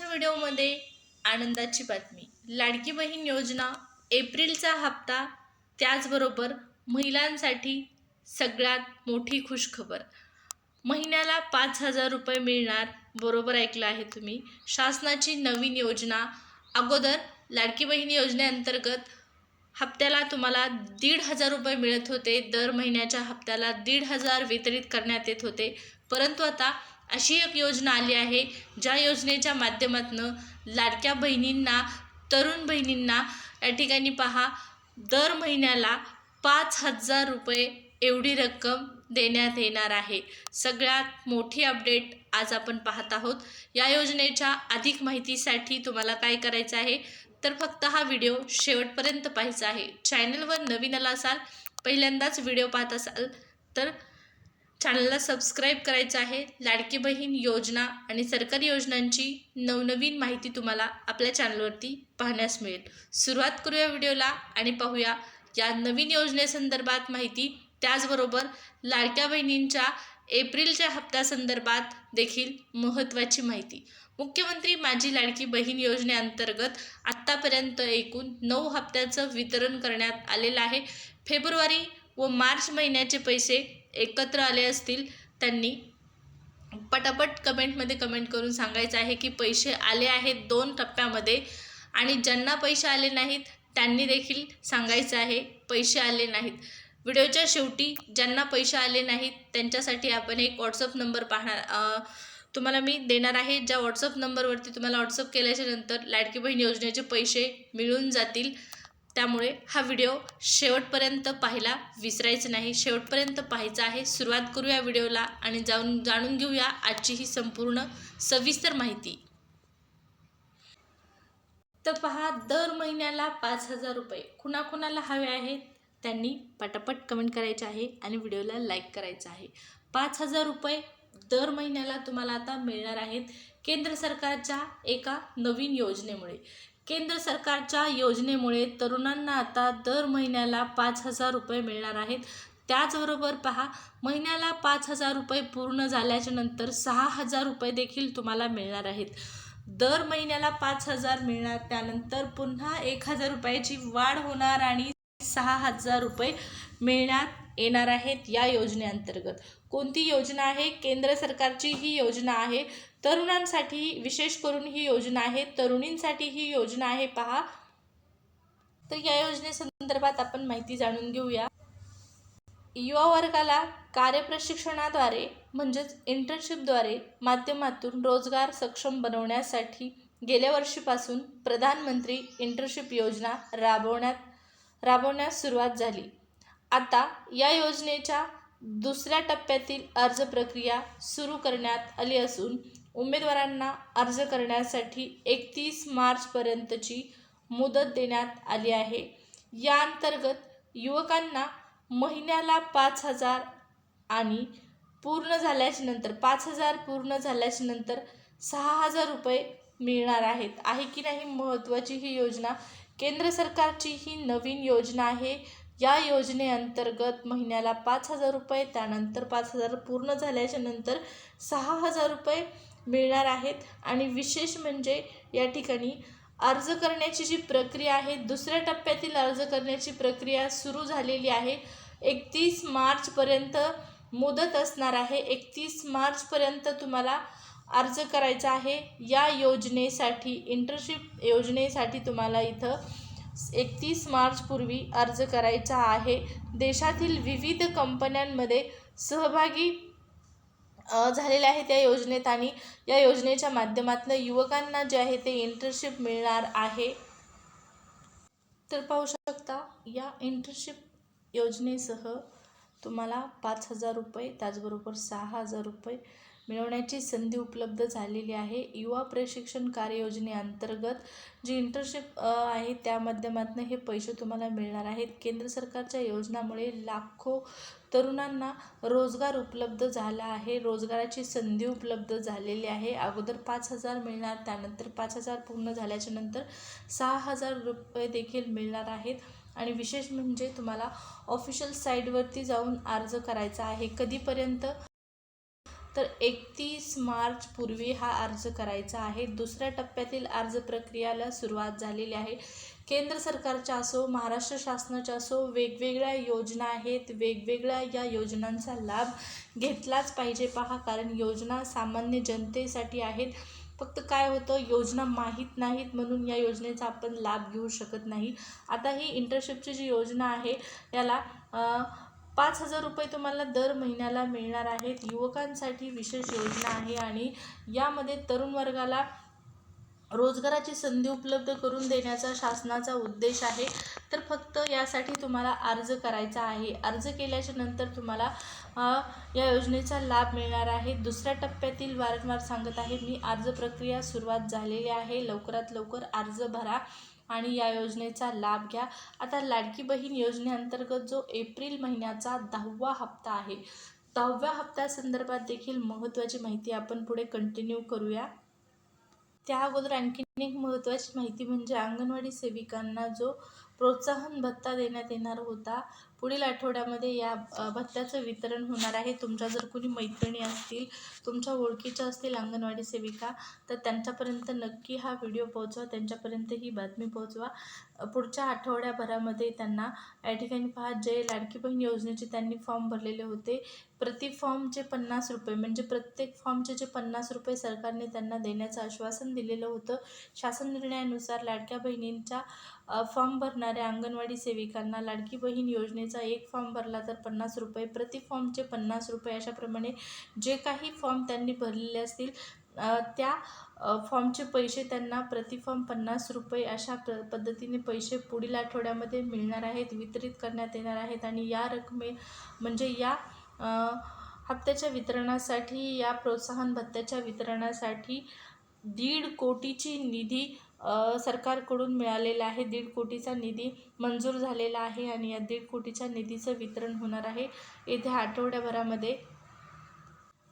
व्हिडिओमध्ये आनंदाची बातमी. लाडकी बहीण योजना एप्रिलचा हप्ता त्याचबरोबर महिलांसाठी सगळ्यात मोठी खुशखबर. महिन्याला पाच हजार रुपये मिळणार बरोबर ऐकलं आहे तुम्ही. शासनाची नवीन योजना अगोदर लाडकी बहीण योजनेअंतर्गत हप्त्याला तुम्हाला दीड हजार रुपये मिळत होते. दर महिन्याच्या हप्त्याला दीड हजार वितरित करण्यात येत होते. परंतु आता अशी एक योजना आली आहे ज्या योजनेच्या माध्यमातून लाडक्या बहिणींना तरुण बहिणींना या ठिकाणी पहा दर महिन्याला पाच हजार रुपये एवढी रक्कम देण्यात येणार आहे. सगळ्यात मोठी अपडेट आज आपण पाहत आहोत. या योजनेच्या अधिक माहितीसाठी तुम्हाला काय करायचं आहे? तर फक्त हा व्हिडिओ शेवटपर्यंत पाहायचा आहे. चॅनलवर नवीन आला असाल पहिल्यांदाच व्हिडिओ पाहत असाल तर चॅनलला सबस्क्राईब करायचं आहे. लाडकी बहीण योजना आणि सरकारी योजनांची नवनवीन माहिती तुम्हाला आपल्या चॅनलवरती पाहण्यास मिळेल. सुरुवात करूया व्हिडिओला आणि पाहूया या नवीन योजनेसंदर्भात माहिती. त्याचबरोबर लाडक्या बहिणींच्या एप्रिलच्या हप्त्यासंदर्भात देखील महत्त्वाची माहिती. मुख्यमंत्री माझी लाडकी बहीण योजनेअंतर्गत आत्तापर्यंत एकूण नऊ हप्त्याचं वितरण करण्यात आलेलं आहे. फेब्रुवारी व मार्च महिन्याचे पैसे एकत्र आले असतील त्यांनी पटापट कमेंटमध्ये कमेंट करून सांगायचं आहे की पैसे आले आहेत दोन टप्प्यामध्ये आणि ज्यांना पैसे आले नाहीत त्यांनी देखील सांगायचं आहे पैसे आले नाहीत. व्हिडिओच्या शेवटी ज्यांना पैसे आले नाहीत त्यांच्यासाठी आपण एक व्हॉट्सअप नंबर पाहणार तुम्हाला मी देणार आहे. ज्या व्हॉट्सअप नंबरवरती तुम्हाला व्हॉट्सअप केल्याच्यानंतर लाडकी बहीण योजनेचे पैसे मिळून जातील. त्यामुळे हा व्हिडिओ शेवटपर्यंत पाहायला विसरायचं नाही. शेवटपर्यंत पाहायचा आहे. सुरुवात करूया व्हिडिओला आणि जाऊन जाणून घेऊया आजची ही संपूर्ण सविस्तर माहिती. तर पहा दर महिन्याला पाच हजार रुपये कुणाकुणाला हवे आहेत त्यांनी पटापट कमेंट करायचे आहे आणि व्हिडिओला लाईक करायचं आहे. पाच हजार रुपये दर महिन्याला तुम्हाला आता मिळणार आहेत केंद्र सरकारच्या एका नवीन योजनेमुळे. केंद्र सरकारच्या योजनेमुळे तरुणांना आता दर महिन्याला पाच हजार रुपये मिळणार आहेत. त्याचबरोबर पहा महिन्याला पाच हजार रुपये पूर्ण झाल्याच्यानंतर सहा हजार रुपये देखील तुम्हाला मिळणार आहेत. दर महिन्याला पाच हजार मिळणार त्यानंतर पुन्हा एक हजार रुपयाची वाढ होणार आणि सहा हजार रुपये मिळणार. येणार आहेत या योजनेअंतर्गत. कोणती योजना आहे? केंद्र सरकारची ही योजना आहे. तरुणांसाठी विशेष करून ही योजना आहे. तरुणींसाठी ही योजना आहे. पहा. तर या योजनेसंदर्भात आपण माहिती जाणून घेऊया. युवा वर्गाला कार्यप्रशिक्षणाद्वारे म्हणजेच इंटर्नशिपद्वारे माध्यमातून रोजगार सक्षम बनवण्यासाठी गेल्या वर्षीपासून प्रधानमंत्री इंटर्नशिप योजना राबवण्यात राबवण्यास सुरुवात झाली. आता या योजनेच्या दुसऱ्या टप्प्यातील अर्ज प्रक्रिया सुरू करण्यात आली असून उमेदवारांना अर्ज करण्यासाठी एकतीस मार्चपर्यंतची मुदत देण्यात आली आहे. या अंतर्गत युवकांना महिन्याला पाच हजार आणि पूर्ण झाल्याच्यानंतर पाच हजार पूर्ण झाल्याच्यानंतर सहा हजार रुपये मिळणार आहेत. आहे की नाही महत्त्वाची ही योजना? केंद्र सरकारची ही नवीन योजना आहे. या योजनेअंतर्गत महिन्याला पाच हजार रुपये त्यानंतर पाच हजार पूर्ण झाल्याच्यानंतर सहा हजार रुपये मिळणार आहेत. आणि विशेष म्हणजे या ठिकाणी अर्ज करण्याची जी प्रक्रिया आहे दुसऱ्या टप्प्यातील अर्ज करण्याची प्रक्रिया सुरू झालेली आहे. एकतीस मार्चपर्यंत मुदत असणार आहे. एकतीस मार्चपर्यंत तुम्हाला अर्ज करायचा आहे. या योजनेसाठी इंटर्नशिप योजनेसाठी तुम्हाला इथं एकतीस मार्चपूर्वी अर्ज करायचा आहे. देशातील विविध कंपन्यांमध्ये सहभागी झालेले आहे त्या योजनेत आणि या योजनेच्या माध्यमातून युवकांना जे आहे ते इंटर्नशिप मिळणार आहे. तर पाहू शकता या इंटर्नशिप योजनेसह तुम्हाला पाच हजार रुपये त्याचबरोबर सहा हजार रुपये मिळवण्याची संधी उपलब्ध झालेली आहे. युवा प्रशिक्षण कार्ययोजनेअंतर्गत जी इंटर्नशिप आहे त्या माध्यमातून हे पैसे तुम्हाला मिळणार आहेत. केंद्र सरकारच्या योजनामुळे लाखो तरुणांना रोजगार उपलब्ध झाला आहे. रोजगाराची संधी उपलब्ध झालेली आहे. अगोदर पाच हजार मिळणार त्यानंतर पाच हजार पूर्ण झाल्याच्यानंतर सहा हजार रुपये देखील मिळणार आहेत. आणि विशेष म्हणजे तुम्हाला ऑफिशियल साईटवरती जाऊन अर्ज करायचा आहे. कधीपर्यंत तर एकतीस मार्चपूर्वी हा अर्ज करायचा आहे. दुसऱ्या टप्प्यातील अर्ज प्रक्रियाला सुरुवात झालेली आहे. केंद्र सरकारच्या असो महाराष्ट्र शासनाच्या असो वेगवेगळ्या योजना आहेत. वेगवेगळ्या या योजनांचा लाभ घेतलाच पाहिजे. पहा कारण योजना सामान्य जनतेसाठी आहेत. फक्त काय होतं योजना माहीत नाहीत म्हणून या योजनेचा आपण लाभ घेऊ शकत नाही. आता ही इंटर्नशिपची जी योजना आहे याला पाच हजार रुपये तुम्हाला दर महिन्याला मिळणार आहेत. युवकांसाठी विशेष योजना आहे आणि यामध्ये तरुण वर्गाला रोजगाराची संधी उपलब्ध करून देण्याचा शासनाचा उद्देश आहे. तर फक्त यासाठी तुम्हाला अर्ज करायचा आहे. अर्ज केल्याच्यानंतर तुम्हाला या योजनेचा लाभ मिळणार आहे. दुसऱ्या टप्प्यातील वारंवार सांगत आहे मी अर्ज प्रक्रिया सुरुवात झालेली आहे. लवकरात लवकर अर्ज भरा. आणि या योजनेचा लाभ घ्या. आता लाडकी बहीण योजनेअंतर्गत जो एप्रिल महिन्याचा दहावा हप्ता आहे दहाव्या हप्त्यासंदर्भात देखील महत्त्वाची माहिती आपण पुढे कंटिन्यू करूया. त्या अगोदर आणखीन एक महत्त्वाची माहिती म्हणजे अंगणवाडी सेविकांना जो प्रोत्साहन भत्ता देण्यात येणार होता पुढील आठवड्यामध्ये या भत्त्याचं वितरण होणार आहे. तुमच्या जर कोणी मैत्रिणी असतील तुमच्या ओळखीच्या असतील अंगणवाडी सेविका तर त्यांच्यापर्यंत नक्की हा व्हिडिओ पोहोचवा. त्यांच्यापर्यंत ही बातमी पोहोचवा. पुढच्या आठवड्याभरामध्ये त्यांना या ठिकाणी पहा जे लाडकी बहीण योजनेचे त्यांनी फॉर्म भरलेले होते. प्रति फॉर्मचे पन्नास रुपये म्हणजे प्रत्येक फॉर्मचे जे पन्नास रुपये सरकारने त्यांना देण्याचं आश्वासन दिलेलं होतं. शासन निर्णयानुसार लाडक्या बहिणींच्या फॉर्म भरणाऱ्या अंगणवाडी सेविकांना लाडकी बहीण योजने योजनेचा एक फॉर्म भरला तर पन्नास रुपये प्रति फॉर्मचे पन्नास रुपये अशाप्रमाणे जे काही फॉर्म त्यांनी भरलेले असतील त्या फॉर्मचे पैसे त्यांना प्रति फॉर्म पन्नास रुपये अशा प पद्धतीने पैसे पुढील आठवड्यामध्ये मिळणार आहेत वितरित करण्यात येणार आहेत आणि या रकमे म्हणजे या हप्त्याच्या वितरणासाठी या प्रोत्साहन भत्त्याच्या वितरणासाठी दीड कोटीची निधी सरकारकडून मिळालेला आहे. दीड कोटीचा निधी मंजूर झालेला आहे आणि या दीड कोटीच्या निधीचं वितरण होणार आहे. येत्या आठवड्याभरामध्ये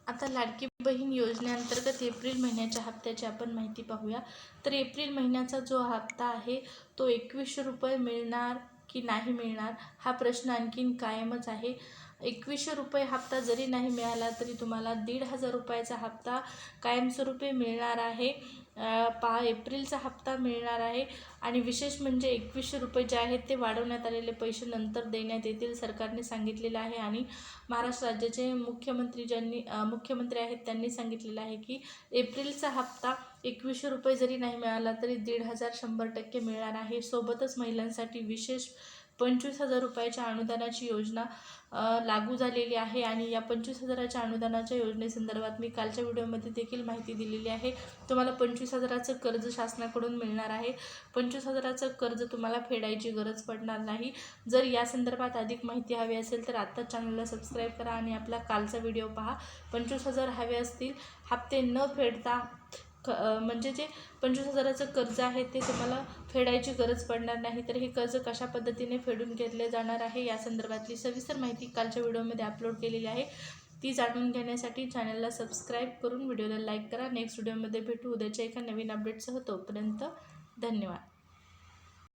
आता लाडकी बहीण योजनेअंतर्गत एप्रिल महिन्याच्या हप्त्याची आपण माहिती पाहूया. तर एप्रिल महिन्याचा जो हप्ता आहे तो एकवीसशे रुपये मिळणार की नाही मिळणार हा प्रश्न आणखीन कायमच आहे. एकवीसशे रुपये हप्ता जरी नाही मिळाला तरी तुम्हाला दीड हजार रुपयाचा हप्ता कायमस्वरूपी मिळणार आहे. पहा एप्रिलचा हप्ता मिळणार आहे. आणि विशेष म्हणजे एकवीसशे रुपये जे आहेत ते वाढवण्यात आलेले पैसे नंतर देण्यात येतील सरकारने सांगितलेलं आहे. आणि महाराष्ट्र राज्याचे मुख्यमंत्री ज्यांनी मुख्यमंत्री आहेत त्यांनी सांगितलेलं आहे की एप्रिलचा हप्ता एकवीसशे रुपये जरी नाही मिळाला तरी दीड हजार शंभर टक्के मिळणार आहे. सोबतच महिलांसाठी विशेष पंचवीस हजार रुपयाच्या अनुदानाची योजना लागू झालेली आहे आणि या पंचवीस हजाराच्या अनुदानाच्या योजनेसंदर्भात मी कालच्या व्हिडिओमध्ये देखील माहिती दिलेली आहे. तुम्हाला पंचवीस हजाराचं कर्ज शासनाकडून मिळणार आहे. पंचवीस हजाराचं कर्ज तुम्हाला फेडायची गरज पडणार नाही. जर या संदर्भात अधिक माहिती हवी असेल तर आत्ता चॅनलला सबस्क्राईब करा आणि आपला कालचा व्हिडिओ पहा. पंचवीस हजार हवे असतील हप्ते न फेडता क म्हणजे जे पंचवीस हजाराचं कर्ज आहे ते तुम्हाला फेडायची गरज पडणार नाही. तर हे कर्ज कशा पद्धतीने फेडून घेतले जाणार आहे या संदर्भातली सविस्तर माहिती कालच्या व्हिडिओमध्ये अपलोड केलेली आहे. ती जाणून घेण्यासाठी चॅनलला सबस्क्राईब करून व्हिडिओला लाईक करा. नेक्स्ट व्हिडिओमध्ये भेटू. उद्याच्या एका नवीन अपडेटसह तोपर्यंत धन्यवाद.